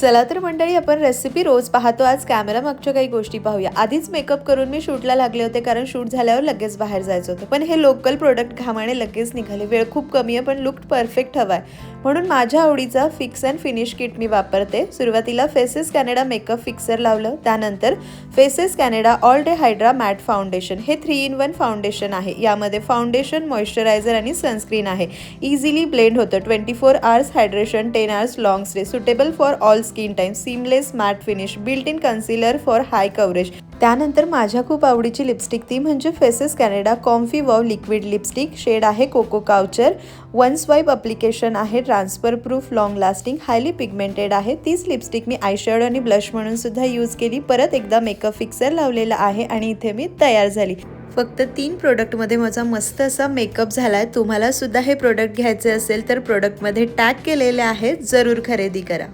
चला तर मंडळी आपण रेसिपी रोज पाहतो. आज कॅमेरा मागच्या काही गोष्टी पाहूया. आधीच मेकअप करून मी शूटला लागले होते कारण शूट झाल्यावर लगेच बाहेर जायचं होतं. पण हे लोकल प्रोडक्ट घामाने लगेच निघाले. वेळ खूप कमी आहे पण लुक परफेक्ट हवा आहे म्हणून माझ्या आवडीचा फिक्स अँड फिनिश किट मी वापरते. सुरुवातीला फेसेस कॅनेडा मेकअप फिक्सर लावलं. त्यानंतर Faces Canada all day hydra matte foundation हे थ्री इन वन फाउंडेशन आहे. यामध्ये फाउंडेशन मॉइश्चरायझर आणि सनस्क्रीन आहे. इझिली ब्लेंड होतं. Twenty four hours hydration ten hours long stay suitable for all skin time seamless matte finish built in concealer for high coverage त्यानंतर माझ्या खूप आवडीची lipstick ती म्हणजे Faces Canada comfy wow liquid lipstick shade आहे coco couture one swipe application आहे transfer proof long lasting highly pigmented आहे. तीच लिपस्टिक मी आयशॅडो आणि ब्लश म्हणून सुद्धा यूज केली. परत एकदा मेकअप फिक्सर लावलेला आहे आणि इथे मी तयार झाली. फक्त तीन प्रोडक्टमध्ये माझा मस्त असा मेकअप झाला आहे तुम्हाला सुद्धा हे प्रोडक्ट घ्यायचे असेल तर प्रोडक्टमध्ये टॅग केलेले आहेत जरूर खरेदी करा.